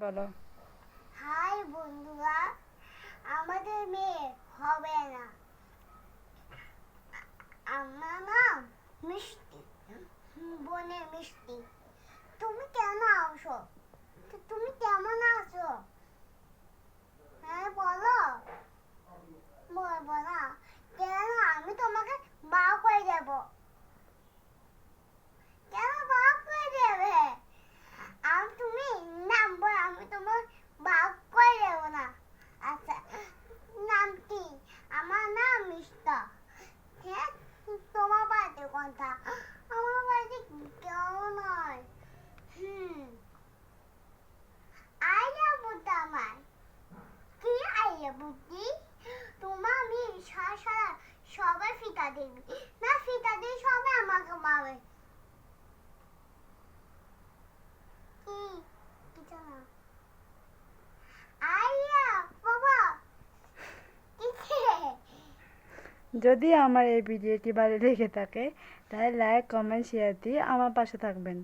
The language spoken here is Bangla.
বলো। হাই বন্ধুরা, আমাদের মেয়ে হবে না। আমার নাম মিষ্টি, বোনের মিষ্টি। তুমি কেন আসো তো তুমি কেমন আছো হ্যাঁ বলো বলব না কেন আমি তোমাকে বা করে দেব কেন বা করে দেবে আর তুমি নাম বল আমি তোমার বাপ করে দেবো না আচ্ছা নাম কি আমার নাম মিষ্টা হ্যাঁ তোমার কোনটা আমার বাড়িতে কেউ নয়। হুম। আইয়া বুদ্ধি আমার। কি আইয়া বুদ্ধি? তোমার আমি সারা সারা সবাই ফিতা দিবি। না ফিতা দিয়ে সবাই আমাকে মারবে কি কিছু না আইয়া বাবা কিসে যদি আমার এই ভিডিওটি ভালো লেগে থাকে, তাহলে লাইক কমেন্ট শেয়ার দিয়ে আমার পাশে থাকবেন।